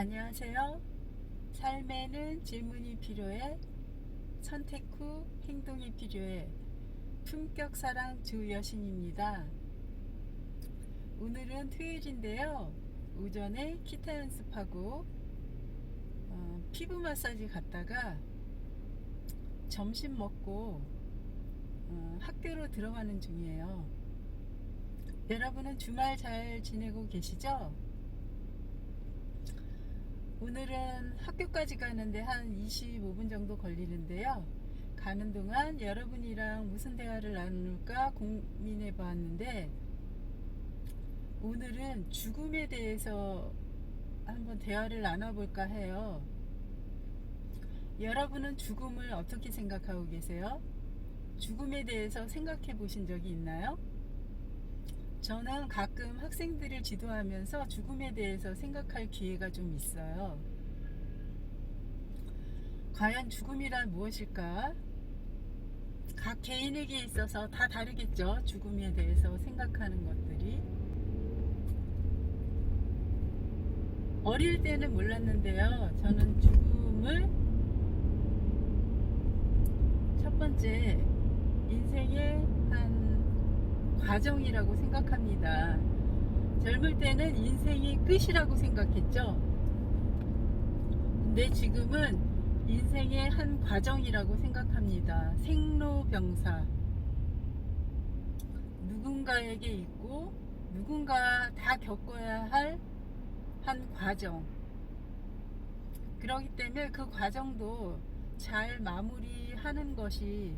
안녕하세요. 삶에는 질문이 필요해. 선택 후 행동이 필요해. 품격 사랑 주 여신입니다. 오늘은 토요일인데요. 오전에 기타 연습하고 어, 피부 마사지 갔다가 점심 먹고 어, 학교로 들어가는 중이에요. 여러분은 주말 잘 지내고 계시죠? 오늘은 학교까지 가는데 한 25분 정도 걸리는데요. 가는 동안 여러분이랑 무슨 대화를 나눌까 고민해 보았는데 오늘은 죽음에 대해서 한번 대화를 나눠볼까 해요. 여러분은 죽음을 어떻게 생각하고 계세요? 죽음에 대해서 생각해 보신 적이 있나요? 저는 가끔 학생들을 지도하면서 죽음에 대해서 생각할 기회가 좀 있어요. 과연 죽음이란 무엇일까? 각 개인에게 있어서 다 다르겠죠. 죽음에 대해서 생각하는 것들이. 어릴 때는 몰랐는데요. 저는 죽음을 첫 번째 인생의 한 과정이라고 생각합니다. 젊을 때는 인생이 끝이라고 생각했죠. 근데 지금은 인생의 한 과정이라고 생각합니다. 생로병사. 누군가에게 있고 누군가 다 겪어야 할 한 과정. 그렇기 때문에 그 과정도 잘 마무리하는 것이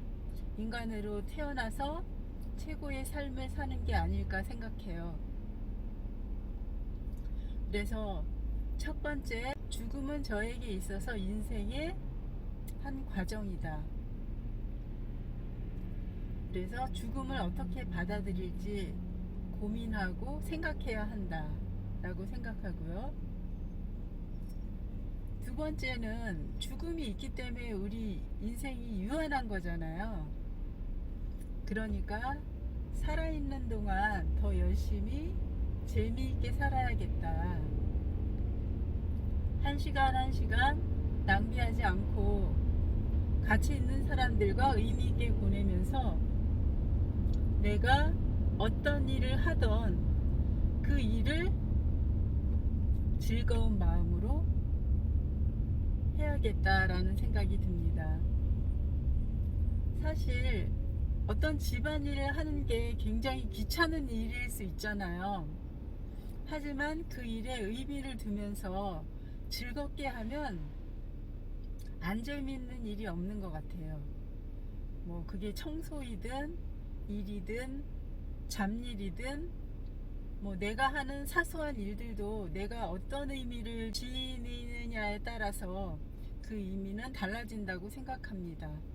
인간으로 태어나서 최고의 삶을 사는 게 아닐까 생각해요. 그래서 첫 번째, 죽음은 저에게 있어서 인생의 한 과정이다. 그래서 죽음을 어떻게 받아들일지 고민하고 생각해야 한다. 라고 생각하고요. 두 번째는 죽음이 있기 때문에 우리 인생이 유한한 거잖아요. 그러니까 살아있는 동안 더 열심히 재미있게 살아야겠다. 한 시간 한 시간 낭비하지 않고 같이 있는 사람들과 의미 있게 보내면서 내가 어떤 일을 하던 그 일을 즐거운 마음으로 해야겠다라는 생각이 듭니다. 사실 어떤 집안일을 하는 게 굉장히 귀찮은 일일 수 있잖아요. 하지만 그 일에 의미를 두면서 즐겁게 하면 안 재밌는 일이 없는 것 같아요. 뭐 그게 청소이든 일이든 잡일이든 뭐 내가 하는 사소한 일들도 내가 어떤 의미를 지니느냐에 따라서 그 의미는 달라진다고 생각합니다.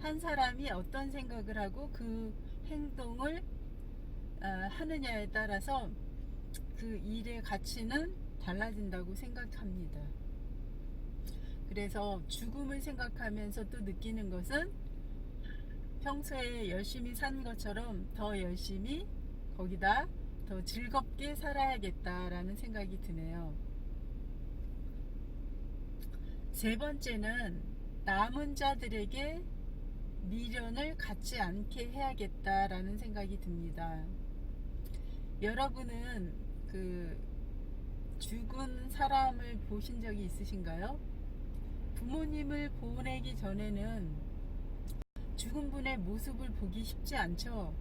한 사람이 어떤 생각을 하고 그 행동을 아, 하느냐에 따라서 그 일의 가치는 달라진다고 생각합니다. 그래서 죽음을 생각하면서 또 느끼는 것은 평소에 열심히 산 것처럼 더 열심히 거기다 더 즐겁게 살아야겠다라는 생각이 드네요. 세 번째는 남은 자들에게 미련을 갖지 않게 해야겠다라는 생각이 듭니다. 여러분은 그 죽은 사람을 보신 적이 있으신가요? 부모님을 보내기 전에는 죽은 분의 모습을 보기 쉽지 않죠.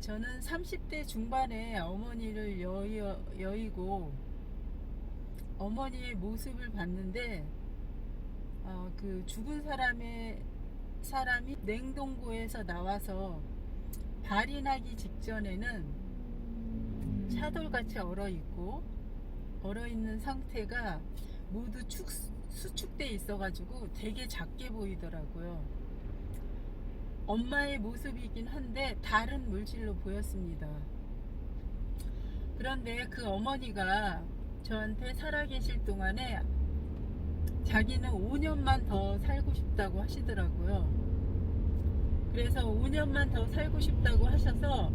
저는 30대 중반에 어머니를 여의, 여의고 어머니의 모습을 봤는데 어, 그 죽은 사람의 사람이 냉동고에서 나와서 발이 나기 직전에는 차돌같이 얼어 있고 얼어 있는 상태가 모두 축, 수축돼 있어가지고 되게 작게 보이더라고요. 엄마의 모습이긴 한데 다른 물질로 보였습니다. 그런데 그 어머니가 저한테 살아계실 동안에 자기는 5년만 더 살고 싶다고 하시더라고요. 그래서 5년만 더 살고 싶다고 하셔서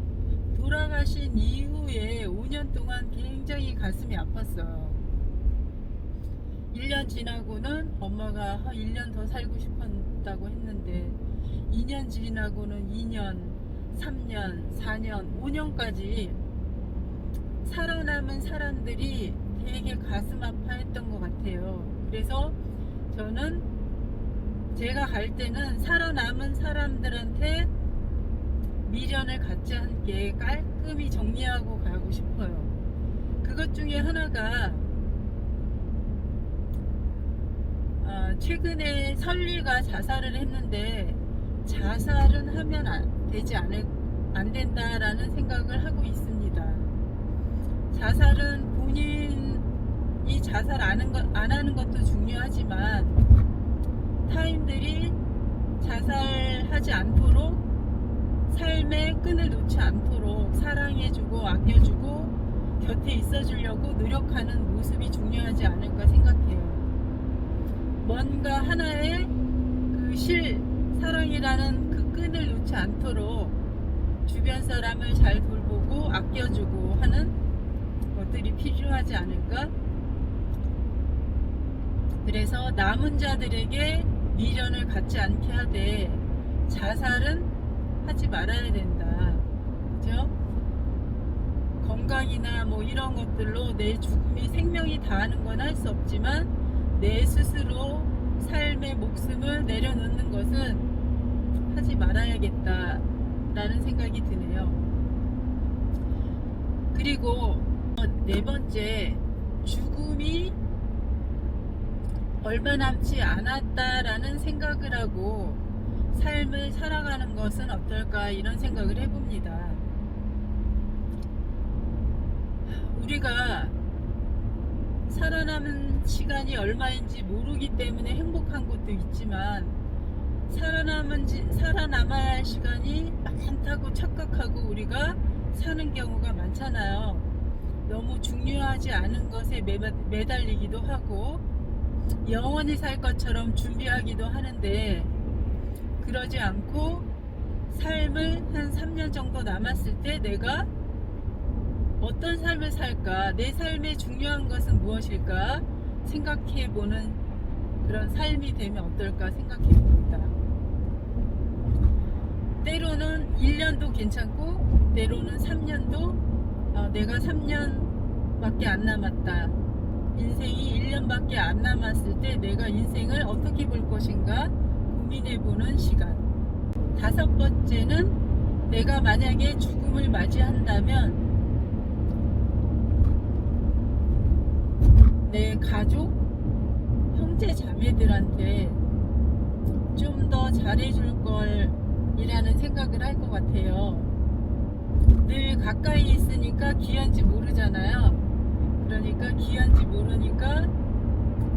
돌아가신 이후에 5년 동안 굉장히 가슴이 아팠어요. 1년 지나고는 엄마가 1년 더 살고 싶었다고 했는데 2년 지나고는 2년, 3년, 4년, 5년까지 살아남은 사람들이 되게 가슴 아파했던 것 같아요. 그래서 저는 제가 갈 때는 살아남은 사람들한테 미련을 갖지 않게 깔끔히 정리하고 가고 싶어요. 그것 중에 하나가 아, 최근에 설리가 자살을 했는데 자살은 하면 안, 되지 않을, 안 된다라는 생각을 하고 있습니다. 자살은 본인 이 자살 안, 하는 것도 중요하지만 타인들이 자살하지 않도록 삶의 끈을 놓지 않도록 사랑해주고 아껴주고 곁에 있어주려고 노력하는 모습이 중요하지 않을까 생각해요. 뭔가 하나의 그 실, 사랑이라는 그 끈을 놓지 않도록 주변 사람을 잘 돌보고 아껴주고 하는 것들이 필요하지 않을까? 그래서 남은 자들에게 미련을 갖지 않게 하되 자살은 하지 말아야 된다. 그죠? 건강이나 뭐 이런 것들로 내 죽음이 생명이 다하는 건 할 수 없지만 내 스스로 삶의 목숨을 내려놓는 것은 하지 말아야겠다 라는 생각이 드네요. 그리고 네 번째, 죽음이 얼마 남지 않았다라는 생각을 하고 삶을 살아가는 것은 어떨까 이런 생각을 해봅니다. 우리가 살아남은 시간이 얼마인지 모르기 때문에 행복한 것도 있지만 살아남은 지, 살아남아야 할 시간이 많다고 착각하고 우리가 사는 경우가 많잖아요. 너무 중요하지 않은 것에 매, 매달리기도 하고 영원히 살 것처럼 준비하기도 하는데 그러지 않고 삶을 한 3년 정도 남았을 때 내가 어떤 삶을 살까? 내 삶의 중요한 것은 무엇일까? 생각해 보는 그런 삶이 되면 어떨까 생각해 봅니다. 때로는 1년도 괜찮고, 때로는 3년도, 어, 내가 3년밖에 안 남았다. 인생이 1년밖에 안 남았을 때 내가 인생을 어떻게 볼 것인가 고민해 보는 시간. 다섯 번째는 내가 만약에 죽음을 맞이한다면 내 가족, 형제 자매들한테 좀 더 잘해줄 걸 이라는 생각을 할 것 같아요. 늘 가까이 있으니까 귀한지 모르잖아요. 그러니까 귀한지 모르니까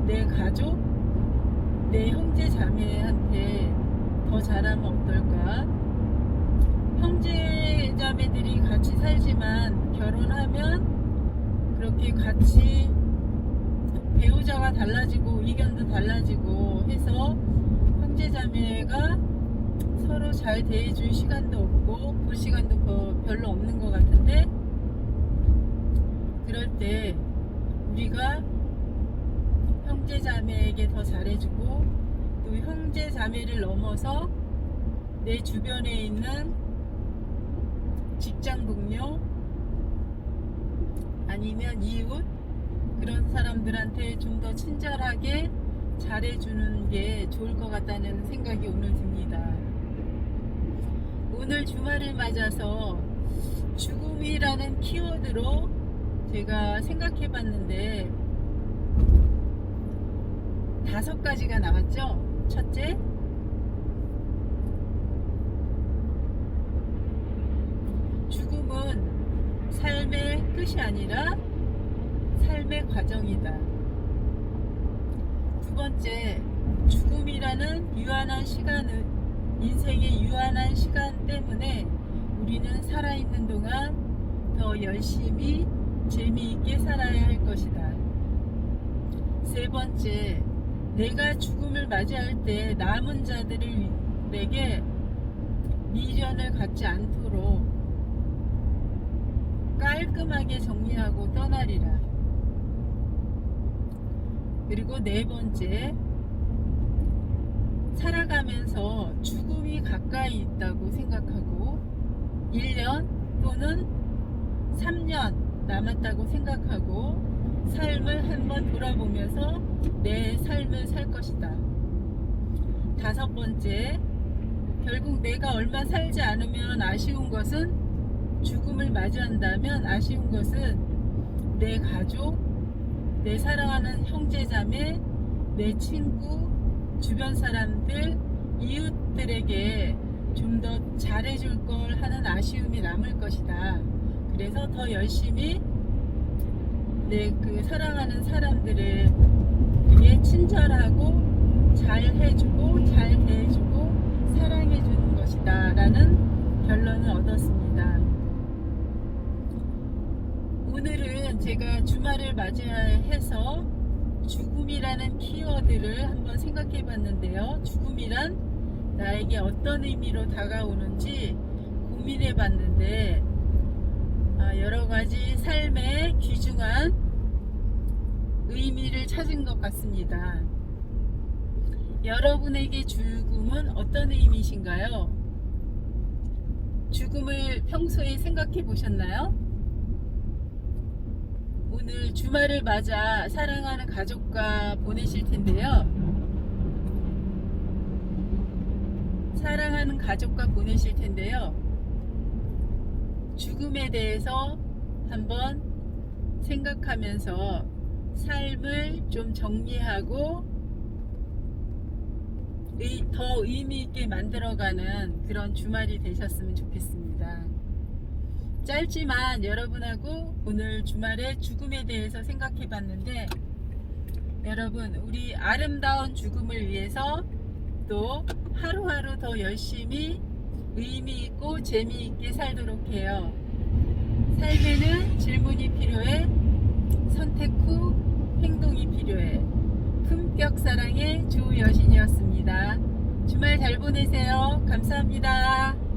내 가족, 내 형제 자매한테 더 잘하면 어떨까? 형제 자매들이 같이 살지만 결혼하면 그렇게 같이 배우자가 달라지고 의견도 달라지고 해서 형제 자매가 서로 잘 대해줄 시간도 없고 볼 시간도 뭐 별로 없는 것 같은데 그럴 때 우리가 형제 자매에게 더 잘해주고 또 형제 자매를 넘어서 내 주변에 있는 직장 동료 아니면 이웃 그런 사람들한테 좀 더 친절하게 잘해주는 게 좋을 것 같다는 생각이 오늘 듭니다. 오늘 주말을 맞아서 죽음이라는 키워드로 제가 생각해 봤는데 다섯 가지가 나왔죠. 첫째, 죽음은 삶의 끝이 아니라 삶의 과정이다. 두 번째, 죽음이라는 유한한 시간은 인생의 유한한 시간 때문에 우리는 살아있는 동안 더 열심히 재미있게 살아야 할 것이다. 세 번째, 내가 죽음을 맞이할 때 남은 자들에게 미련을 갖지 않도록 깔끔하게 정리하고 떠나리라. 그리고 네 번째, 살아가면서 죽음이 가까이 있다고 생각하고 1년 또는 3년 남았다고 생각하고 삶을 한번 돌아보면서 내 삶을 살 것이다. 다섯 번째, 결국 내가 얼마 살지 않으면 아쉬운 것은 죽음을 맞이한다면 아쉬운 것은 내 가족, 내 사랑하는 형제자매, 내 친구, 주변 사람들, 이웃들에게 좀 더 잘해줄 걸 하는 아쉬움이 남을 것이다. 그래서 더 열심히 내 그 사랑하는 사람들에게 친절하고 잘 해주고 잘 대해주고 사랑해 주는 것이다. 라는 결론을 얻었습니다. 오늘은 제가 주말을 맞이해서 죽음이라는 키워드를 한번 생각해 봤는데요. 죽음이란 나에게 어떤 의미로 다가오는지 고민해 봤는데 아, 여러 가지 삶의 귀중한 의미를 찾은 것 같습니다. 여러분에게 죽음은 어떤 의미이신가요? 죽음을 평소에 생각해 보셨나요? 오늘 주말을 맞아 사랑하는 가족과 보내실 텐데요. 사랑하는 가족과 보내실 텐데요. 죽음에 대해서 한번 생각하면서 삶을 좀 정리하고 의- 더 의미 있게 만들어가는 그런 주말이 되셨으면 좋겠습니다. 짧지만 여러분하고 오늘 주말에 죽음에 대해서 생각해 봤는데 여러분 우리 아름다운 죽음을 위해서 또 하루하루 더 열심히 의미 있고 재미있게 살도록 해요. 삶에는 질문이 필요해. 선택 후 행동이 필요해. 품격 사랑의 조 여신이었습니다. 주말 잘 보내세요. 감사합니다.